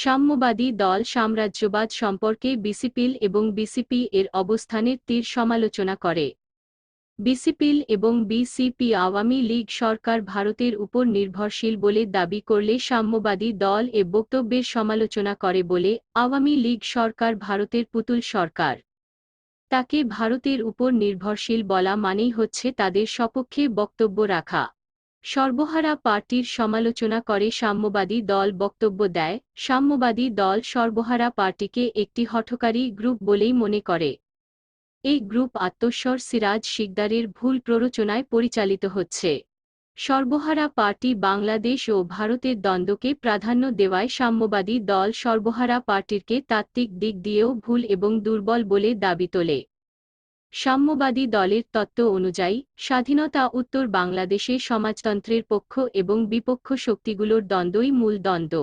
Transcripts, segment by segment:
সাম্যবাদী দল সাম্রাজ্যবাদ সম্পর্কে বিসিপিল এবং বিসিপি এর অবস্থানের তীর সমালোচনা করে। বিসিপিল এবং বিসিপি আওয়ামী লীগ সরকার ভারতের উপর নির্ভরশীল বলে দাবি করলে সাম্যবাদী দল এ বক্তব্যের সমালোচনা করে বলে আওয়ামী লীগ সরকার ভারতের পুতুল সরকার। তাকে ভারতের উপর নির্ভরশীল বলা মানেই হচ্ছে তাদের সপক্ষে বক্তব্য রাখা। সর্বহারা পার্টির সমালোচনা করে সাম্যবাদী দল বক্তব্য দেয়। সাম্যবাদী দল সর্বহারা পার্টিকে একটি হঠকারী গ্রুপ বলেই মনে করে। এই গ্রুপ আত্মস্বর সিরাজ শিকদারের ভুল প্ররোচনায় পরিচালিত হচ্ছে। সর্বহারা পার্টি বাংলাদেশ ও ভারতের দ্বন্দ্বকে প্রাধান্য দেওয়ায় সাম্যবাদী দল সর্বহারা পার্টিরকে তাত্ত্বিক দিক দিয়েও ভুল এবং দুর্বল বলে দাবি তোলে। সাম্যবাদী দলের তত্ত্ব অনুযায়ী, স্বাধীনতা উত্তর বাংলাদেশে সমাজতন্ত্রের পক্ষ এবং বিপক্ষ শক্তিগুলোর দ্বন্দ্বই মূল দ্বন্দ্ব।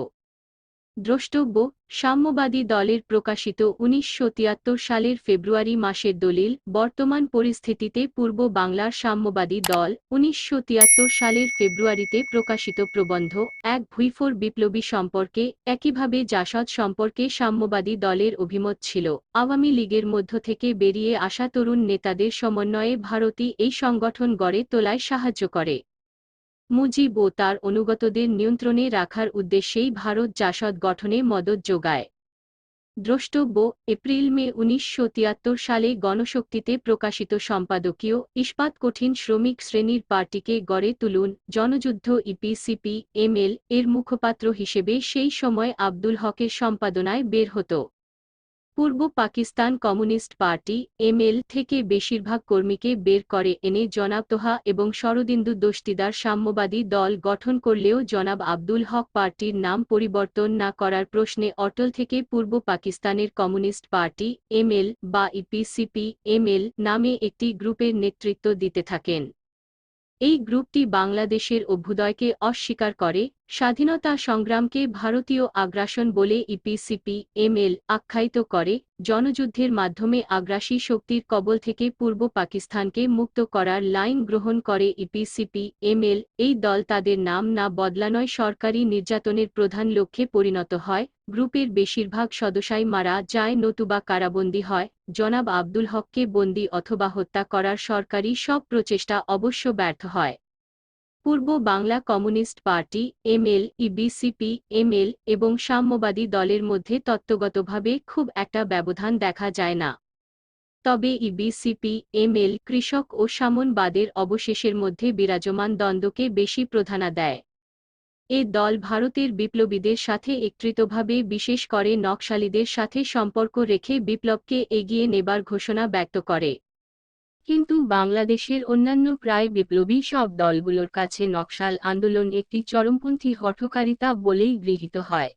দ্রষ্টব্য, সাম্যবাদী দলের প্রকাশিত উনিশশো তিয়াত্তর সালের ফেব্রুয়ারি মাসের দলিল, বর্তমান পরিস্থিতিতে পূর্ব বাংলার সাম্যবাদী দল উনিশশো তিয়াত্তর সালের ফেব্রুয়ারিতে প্রকাশিত প্রবন্ধ, এক ভুইফোর বিপ্লবী সম্পর্কে, একইভাবে জাসদ সম্পর্কে সাম্যবাদী দলের অভিমত ছিল। আওয়ামী লীগের মধ্য থেকে বেরিয়ে আসা তরুণ নেতাদের সমন্বয়ে ভারতী এই সংগঠন গড়ে তোলায় সাহায্য করে। মুজিব ও তার অনুগতদের নিয়ন্ত্রণে রাখার উদ্দেশ্যেই ভারত জাসদ গঠনে মদত যোগায়। দ্রষ্টব্য, এপ্রিল মে উনিশশো তিয়াত্তর সালে গণশক্তিতে প্রকাশিত সম্পাদকীয় ইস্পাত কঠিন শ্রমিক শ্রেণির পার্টিকে গড়ে তুলুন জনযুদ্ধ ইপিসিপি এমএল এর মুখপাত্র হিসেবে সেই সময় আব্দুল হকের সম্পাদনায় বের হতো। পূর্ব পাকিস্তান কমিউনিস্ট পার্টি এমএল থেকে বেশিরভাগ কর্মীকে বের করে এনে জনাব তোহা এবং শরদিন্দু দোস্তিদার সাম্যবাদী দল গঠন করলেও জনাব আব্দুল হক পার্টির নাম পরিবর্তন না করার প্রশ্নে অটল থেকে পূর্ব পাকিস্তানের কমিউনিস্ট পার্টি এমএল বা ইপিসিপি এমএল নামে একটি গ্রুপের নেতৃত্ব দিতে থাকেন। এই গ্রুপটি বাংলাদেশের অভ্যুদয়কে অস্বীকার করে স্বাধীনতা সংগ্রামকে ভারতীয় আগ্রাসন বলে ইপিসিপি এমএল আখ্যায়িত করে, জনযুদ্ধের মাধ্যমে আগ্রাসী শক্তির কবল থেকে পূর্ব পাকিস্তানকে মুক্ত করার লাইন গ্রহণ করে ইপিসিপি এমএল এই দল তাদের নাম না বদলানয় সরকারি নির্যাতনের প্রধান লক্ষ্যে পরিণত হয়, গ্রুপের বেশিরভাগ সদস্যাই মারা যায় নতুবা কারাবন্দী হয়, জনাব আব্দুল হককে বন্দী অথবা হত্যা করার সরকারি সব প্রচেষ্টা অবশ্য ব্যর্থ হয়। Purba Bangla Communist Party ML EBCP ML এবং সাম্যবাদী দলের মধ্যে তত্ত্বগতভাবে খুব একটা ব্যবধান দেখা যায় না। তবে ইবিসিপি এমএল কৃষক ও সামনবাদের অবশেষের মধ্যে বিরাজমান দ্বন্দ্বকে বেশি প্রধানা দেয়। এ দল ভারতের বিপ্লবীদের সাথে একত্রিতভাবে, বিশেষ করে নকশালীদের সাথে সম্পর্ক রেখে বিপ্লবকে এগিয়ে নেবার ঘোষণা ব্যক্ত করে। কিন্তু বাংলাদেশের অন্যান্য প্রায় বিপ্লবী সব দলগুলোর কাছে নকশাল আন্দোলন একটি চরমপন্থী হঠকারিতা বলেই গৃহীত হয়।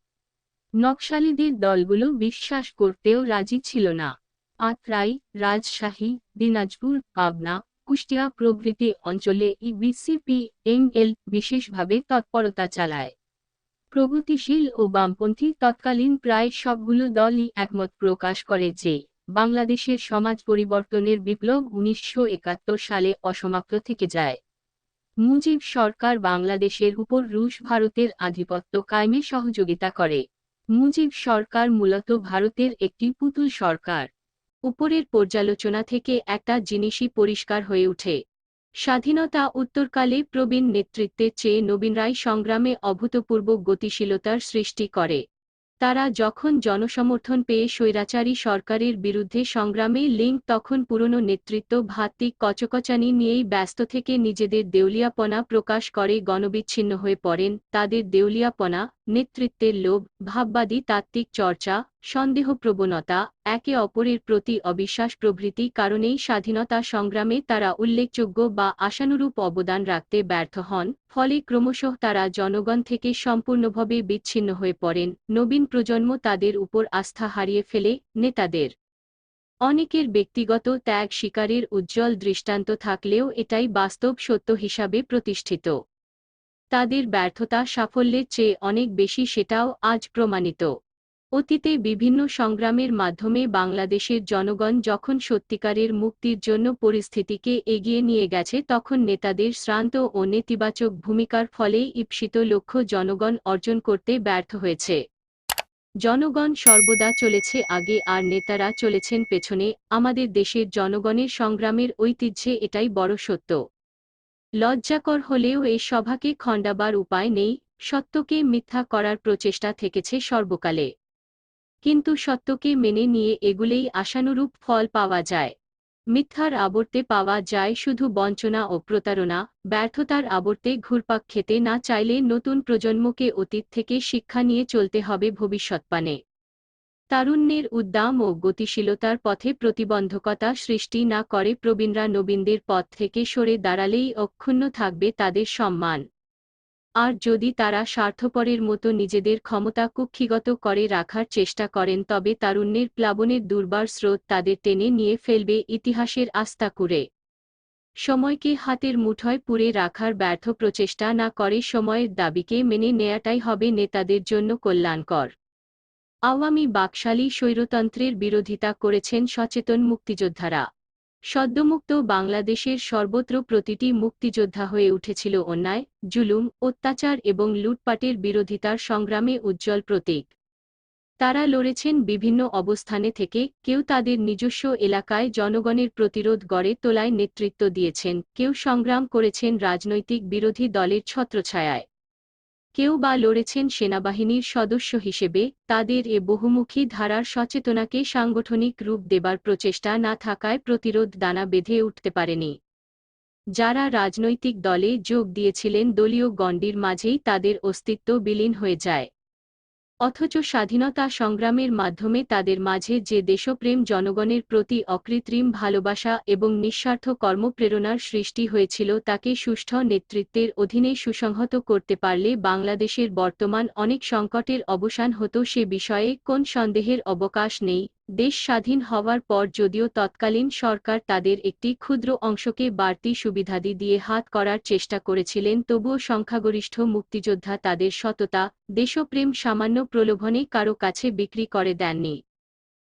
নকশালীদের দলগুলো বিশ্বাস করতেও রাজি ছিল না। আত্রাই, রাজশাহী, দিনাজপুর, পাবনা, কুষ্টিয়া প্রভৃতি অঞ্চলে ইবিসিপি এমএল বিশেষভাবে তৎপরতা চালায়। প্রগতিশীল ও বামপন্থী তৎকালীন প্রায় সবগুলো দলই একমত প্রকাশ করে যে বাংলাদেশের সমাজ পরিবর্তনের বিপ্লব উনিশশো একাত্তর সালে অসমাপ্ত থেকে যায়। মুজিব সরকার বাংলাদেশের উপর রুশ ভারতের আধিপত্য কায়েমে সহযোগিতা করে। মুজিব সরকার মূলত ভারতের একটি পুতুল সরকার। উপরের পর্যালোচনা থেকে একটা জিনিসই পরিষ্কার হয়ে ওঠে। স্বাধীনতা উত্তরকালে প্রবীণ নেতৃত্বের চেয়ে নবীন রায় সংগ্রামে অভূতপূর্ব গতিশীলতার সৃষ্টি করে। তারা যখন জনসমর্থন পেয়ে স্বৈরাচারী সরকারের বিরুদ্ধে সংগ্রামে লিঙ্ক তখন পুরনো নেতৃত্ব ভাত্তিক কচকচানি নিয়েই ব্যস্ত থেকে নিজেদের দেউলিয়াপনা প্রকাশ করে গণবিচ্ছিন্ন হয়ে পড়েন। তাদের দেউলিয়াপনা, নেতৃত্বের লোভ, ভাববাদী, তাত্ত্বিক চর্চা সন্দেহপ্রবণতা, একে অপরের প্রতি অবিশ্বাস প্রভৃতি কারণেই স্বাধীনতা সংগ্রামে তারা উল্লেখযোগ্য বা আশানুরূপ অবদান রাখতে ব্যর্থ হন, ফলে ক্রমশ তারা জনগণ থেকে সম্পূর্ণভাবে বিচ্ছিন্ন হয়ে পড়েন, নবীন প্রজন্ম তাদের উপর আস্থা হারিয়ে ফেলে, নেতাদের অনেকের ব্যক্তিগত ত্যাগ শিকারের উজ্জ্বল দৃষ্টান্ত থাকলেও এটাই বাস্তব সত্য হিসাবে প্রতিষ্ঠিত। তাদের ব্যর্থতা সাফল্যের চেয়ে অনেক বেশি সেটাও আজ প্রমাণিত। অতীতে বিভিন্ন সংগ্রামের মাধ্যমে বাংলাদেশের জনগণ যখন সত্যিকারের মুক্তির জন্য পরিস্থিতিকে এগিয়ে নিয়ে গেছে, তখন নেতাদের শ্রান্ত ও নেতিবাচক ভূমিকার ফলেই ঈপ্সিত লক্ষ্য জনগণ অর্জন করতে ব্যর্থ হয়েছে। জনগণ সর্বদা চলেছে আগে আর নেতারা চলেছেন পেছনে, আমাদের দেশের জনগণের সংগ্রামের ঐতিহ্যে এটাই বড় সত্য। লজ্জাকর হলেও এই সভাকে খণ্ডাবার উপায় নেই, সত্যকে মিথ্যা করার প্রচেষ্টা থেকেছে সর্বকালে। কিন্তু সত্যকে মেনে নিয়ে এগুলেই আশানুরূপ ফল পাওয়া যায়। মিথ্যার আবর্তে পাওয়া যায় শুধু বঞ্চনা ও প্রতারণা, ব্যর্থতার আবর্তে ঘুরপাক খেতে না চাইলে নতুন প্রজন্মকে অতীত থেকে শিক্ষা নিয়ে চলতে হবে ভবিষ্যৎপানে তারুণ্যের উদ্দাম ও গতিশীলতার পথে প্রতিবন্ধকতা সৃষ্টি না করে প্রবীণরা নবীনদের পথ থেকে সরে দাঁড়ালেই অক্ষুণ্ণ থাকবে তাদের সম্মান। আর যদি তারা স্বার্থপরের মতো নিজেদের ক্ষমতা কুক্ষিগত করে রাখার চেষ্টা করেন তবে তারুণ্যের প্লাবনের দুর্বার স্রোত তাদের টেনে নিয়ে ফেলবে ইতিহাসের আস্থা করে সময়কে হাতের মুঠোয় পুরে রাখার ব্যর্থ প্রচেষ্টা না করে সময়ের দাবিকে মেনে নেয়াটাই হবে নেতাদের জন্য কল্যাণকর। আওয়ামী বাকশালী স্বৈরতন্ত্রের বিরোধিতা করেছেন সচেতন মুক্তিযোদ্ধারা। সদ্যমুক্ত বাংলাদেশের সর্বত্র প্রতিটি মুক্তিযোদ্ধা হয়ে উঠেছিল অন্যায়, জুলুম, অত্যাচার এবং লুটপাটের বিরোধিতার সংগ্রামে উজ্জ্বল প্রতীক। তারা লড়েছেন বিভিন্ন অবস্থানে থেকে কেউ তাদের নিজস্ব এলাকায় জনগণের প্রতিরোধ গড়ে তোলায় নেতৃত্ব দিয়েছেন, কেউ সংগ্রাম করেছেন রাজনৈতিক বিরোধী দলের ছত্রছায়ায়। কেউ বা লড়েছেন সেনাবাহিনীর সদস্য হিসেবে, তাদের এ বহুমুখী ধারার সচেতনাকে সাংগঠনিক রূপ দেবার প্রচেষ্টা না থাকায় প্রতিরোধ দানা বেঁধে উঠতে পারেনি। যারা রাজনৈতিক দলে যোগ দিয়েছিলেন দলীয় গণ্ডির মাঝেই তাদের অস্তিত্ব বিলীন হয়ে যায়। অথচ স্বাধীনতা সংগ্রামের মাধ্যমে তাদের মাঝে যে দেশপ্রেম জনগণের প্রতি অকৃত্রিম ভালোবাসা এবং নিঃস্বার্থ কর্মপ্রেরণার সৃষ্টি হয়েছিল তাকে সুষ্ঠ নেতৃত্বের অধীনে সুসংহত করতে পারলে বাংলাদেশের বর্তমান অনেক সংকটের অবসান হতো সে বিষয়ে কোন সন্দেহের অবকাশ নেই। দেশ স্বাধীন হওয়ার পর যদিও তৎকালীন সরকার তাদের একটি ক্ষুদ্র অংশকে বাড়তি সুবিধাদি দিয়ে হাত করার চেষ্টা করেছিলেন, তবুও সংখ্যাগরিষ্ঠ মুক্তিযোদ্ধা তাদের সততা, দেশপ্রেম সামান্য প্রলোভনে কারও কাছে বিক্রি করে দেননি।